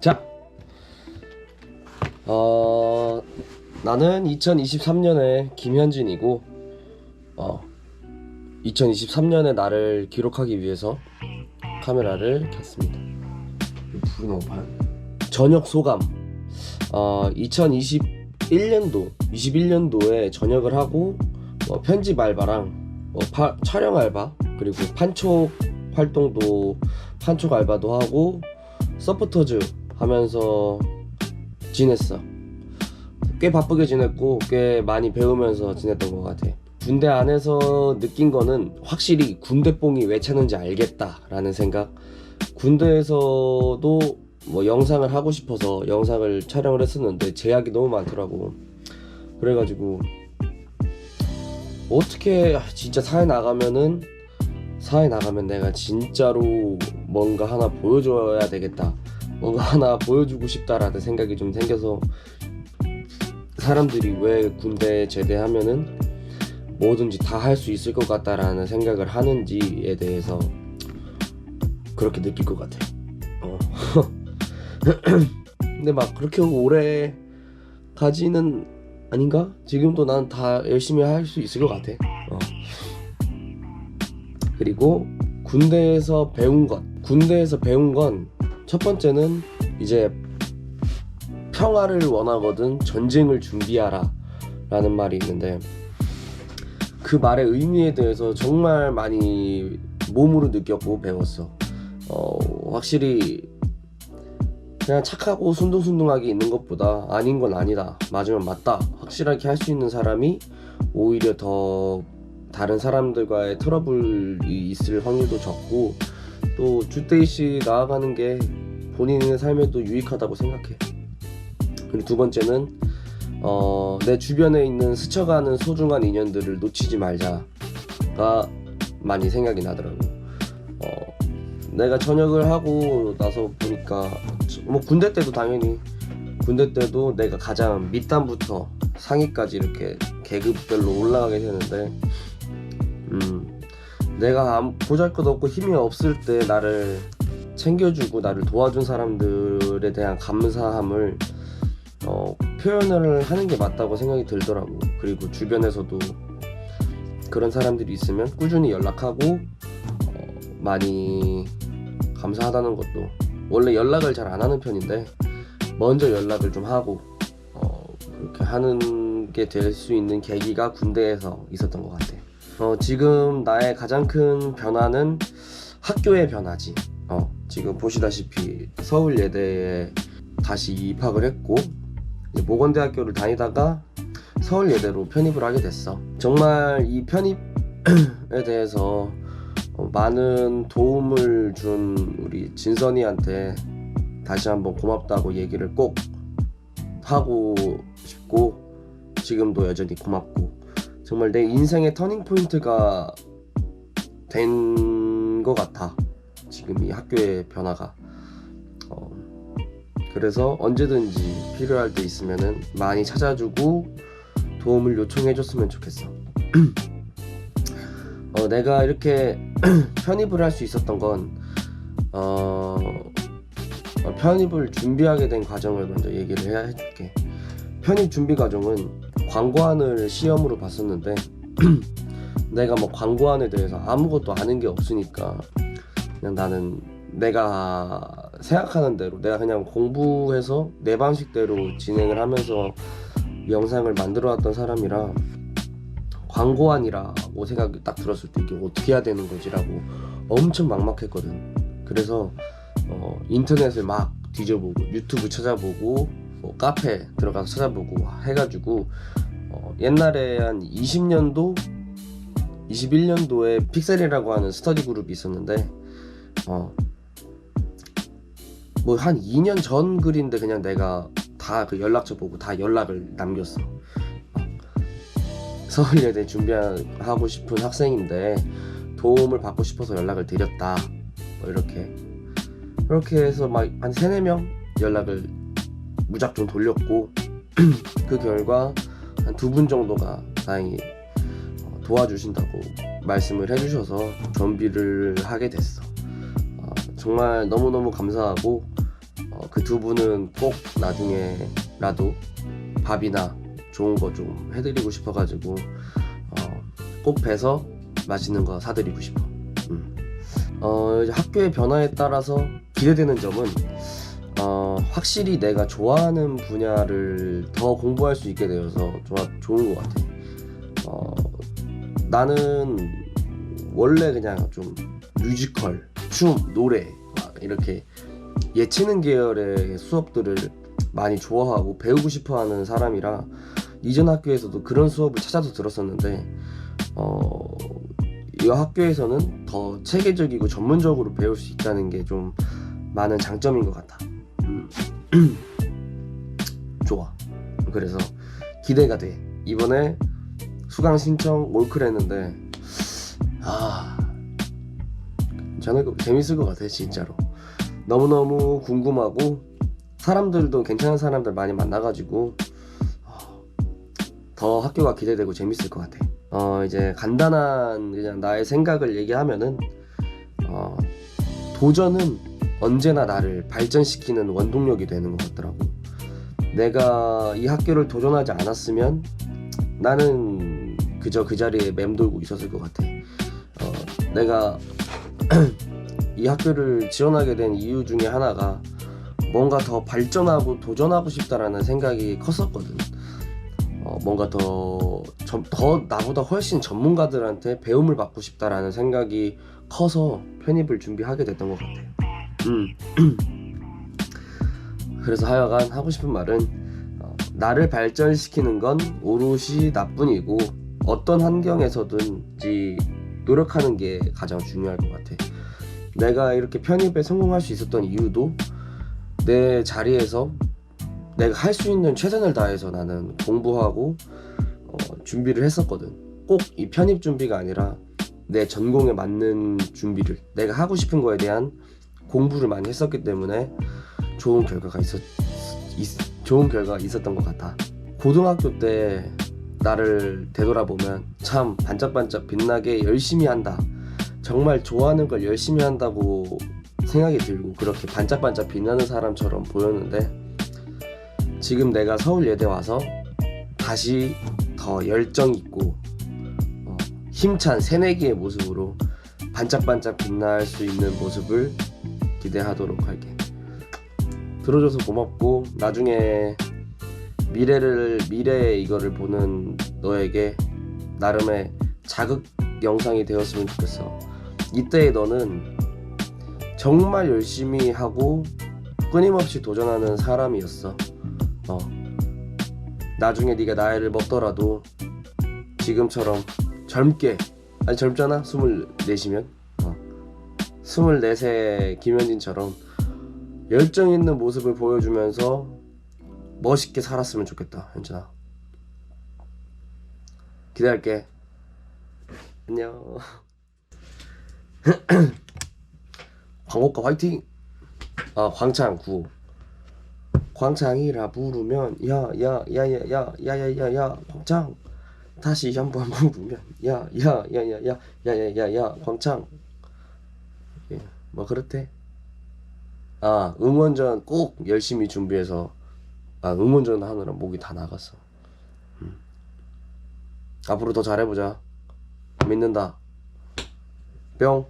자, 어, 나는 2023년에 김현진이고, 어, 2023년의 나를 기록하기 위해서 카메라를 켰습니다. 불이 너무 반. 저녁 소감. 어, 2021년도, 21년도에 저녁을 하고 어, 편집 알바랑 어, 파, 촬영 알바 그리고 판촉 활동도 판촉 알바도 하고 서포터즈 하면서 지냈어. 꽤 바쁘게 지냈고 꽤 많이 배우면서 지냈던 것 같아. 군대 안에서 느낀 거는 확실히 군대뽕이 왜 차는지 알겠다라는 생각. 군대에서도 뭐 영상을 하고 싶어서 영상을 촬영을 했었는데 제약이 너무 많더라고. 그래가지고 어떻게 아, 진짜 사회 나가면은 사회 나가면 내가 진짜로 뭔가 하나 보여줘야 되겠다. 뭔가 하나 보여주고 싶다라는 생각이 좀 생겨서 사람들이 왜 군대 제대하면은 뭐든지 다 할 수 있을 것 같다라는 생각을 하는지에 대해서 그렇게 느낄 것 같아. 어. 근데 막 그렇게 오래 가지는 아닌가? 지금도 난 다 열심히 할 수 있을 것 같아. 어. 그리고 군대에서 배운 것. 군대에서 배운 건 첫 번째는 이제 평화를 원하거든 전쟁을 준비하라 라는 말이 있는데 그 말의 의미에 대해서 정말 많이 몸으로 느꼈고 배웠어. 어, 확실히 그냥 착하고 순둥순둥하게 있는 것보다 아닌 건 아니다. 맞으면 맞다. 확실하게 할 수 있는 사람이 오히려 더 다른 사람들과의 트러블이 있을 확률도 적고 또 주대이씨 나아가는 게 본인의 삶에도 유익하다고 생각해. 그리고 두 번째는 어, 내 주변에 있는 스쳐가는 소중한 인연들을 놓치지 말자가 많이 생각이 나더라고. 어, 내가 전역을 하고 나서 보니까 뭐 군대 때도 당연히 군대 때도 내가 가장 밑단부터 상위까지 이렇게 계급별로 올라가게 되는데 음, 내가 아무- 보잘것없고 힘이 없을 때 나를 챙겨주고 나를 도와준 사람들에 대한 감사함을 어, 표현을 하는 게 맞다고 생각이 들더라고. 그리고 주변에서도 그런 사람들이 있으면 꾸준히 연락하고 어, 많이 감사하다는 것도 원래 연락을 잘 안 하는 편인데 먼저 연락을 좀 하고 어, 그렇게 하는 게 될 수 있는 계기가 군대에서 있었던 것 같아. 어, 지금 나의 가장 큰 변화는 학교의 변화지. 어, 지금 보시다시피 서울 예대에 다시 입학을 했고 모건대학교를 다니다가 서울 예대로 편입을 하게 됐어. 정말 이 편입에 대해서 어, 많은 도움을 준 우리 진선이한테 다시 한번 고맙다고 얘기를 꼭 하고 싶고 지금도 여전히 고맙고 정말 내 인생의 터닝 포인트가 된 것 같아. 지금 이 학교의 변화가. 어, 그래서 언제든지 필요할 때 있으면은 많이 찾아주고 도움을 요청해줬으면 좋겠어. 어, 내가 이렇게 편입을 할 수 있었던 건 어, 어, 편입을 준비하게 된 과정을 먼저 얘기를 해야 해줄게. 편입 준비 과정은 광고안을 시험으로 봤었는데 내가 뭐 광고안에 대해서 아무것도 아는 게 없으니까 그냥 나는 내가 생각하는 대로 내가 그냥 공부해서 내 방식대로 진행을 하면서 영상을 만들어 왔던 사람이라 광고안이라고 생각이 딱 들었을 때 이게 어떻게 해야 되는 거지라고 엄청 막막했거든. 그래서 어, 인터넷을 막 뒤져보고 유튜브 찾아보고 뭐 카페 들어가서 찾아보고 해가지고 어, 옛날에 한 20년도 21년도에 픽셀이라고 하는 스터디 그룹이 있었는데 어, 뭐 한 2년 전 글인데 그냥 내가 다 그 연락처 보고 다 연락을 남겼어. 어, 서울예대 준비하고 싶은 학생인데 도움을 받고 싶어서 연락을 드렸다. 뭐 이렇게 그렇게 해서 막 한 세네 명 연락을 무작정 돌렸고 그 결과 한 두 분 정도가 다행히 어, 도와주신다고 말씀을 해주셔서 준비를 하게 됐어. 어, 정말 너무너무 감사하고 그두 분은 꼭 나중에라도 밥이나 좋은 거 좀 해드리고 싶어가지고 어, 꼭 뵈서 맛있는 거 사드리고 싶어. 음. 어, 학교의 변화에 따라서 기대되는 점은 어, 확실히 내가 좋아하는 분야를 더 공부할 수 있게 되어서 좋아, 좋은 것 같아. 어, 나는 원래 그냥 좀 뮤지컬, 춤, 노래 막 이렇게 예체능 계열의 수업들을 많이 좋아하고 배우고 싶어하는 사람이라 이전 학교에서도 그런 수업을 찾아서 들었었는데 어, 이 학교에서는 더 체계적이고 전문적으로 배울 수 있다는 게 좀 많은 장점인 것 같아. 음. 좋아. 그래서 기대가 돼. 이번에 수강 신청 올클 했는데 아 괜찮을 거 재밌을 것 같아 진짜로. 너무너무 궁금하고 사람들도 괜찮은 사람들 많이 만나가지고 어, 더 학교가 기대되고 재밌을 것 같아. 어 이제 간단한 그냥 나의 생각을 얘기하면은 어 도전은 언제나 나를 발전시키는 원동력이 되는 것 같더라고. 내가 이 학교를 도전하지 않았으면 나는 그저 그 자리에 맴돌고 있었을 것 같아. 어, 내가 이 학교를 지원하게 된 이유 중에 하나가 뭔가 더 발전하고 도전하고 싶다라는 생각이 컸었거든. 어, 뭔가 더, 점- 더 나보다 훨씬 전문가들한테 배움을 받고 싶다라는 생각이 커서 편입을 준비하게 됐던 것 같아. 음. 그래서 하여간 하고 싶은 말은 어, 나를 발전시키는 건 오롯이 나뿐이고 어떤 환경에서든지 노력하는 게 가장 중요할 것 같아. 내가 이렇게 편입에 성공할 수 있었던 이유도 내 자리에서 내가 할 수 있는 최선을 다해서 나는 공부하고 어, 준비를 했었거든. 꼭 이 편입 준비가 아니라 내 전공에 맞는 준비를 내가 하고 싶은 거에 대한 공부를 많이 했었기 때문에 좋은 결과가 있었 있- 좋은 결과가 있었던 것 같아. 고등학교 때 나를 되돌아보면 참 반짝반짝 빛나게 열심히 한다. 정말 좋아하는 걸 열심히 한다고 생각이 들고 그렇게 반짝반짝 빛나는 사람처럼 보였는데 지금 내가 서울 예대 와서 다시 더 열정 있고 어, 힘찬 새내기의 모습으로 반짝반짝 빛날 수 있는 모습을 기대하도록 할게. 들어줘서 고맙고 나중에 미래를 미래의 이거를 보는 너에게 나름의 자극 영상이 되었으면 좋겠어. 이때의 너는 정말 열심히 하고 끊임없이 도전하는 사람이었어. 어. 나중에 네가 나이를 먹더라도 지금처럼 젊게 아니 젊잖아 스물넷이면 어. 스물넷의 김현진처럼 열정 있는 모습을 보여주면서 멋있게 살았으면 좋겠다 현진아 기대할게 안녕 광고가 화이팅 아 광창 구호 광창이라 부르면 야야야야야야야야야 광창 다시 한번 부르면 야야야야야야야야야 광창 예, 뭐 그렇대? 아 응원전 꼭 열심히 준비해서 아 응원전 하느라 목이 다 나갔어. 음. 앞으로 더 잘해보자. 믿는다. 뿅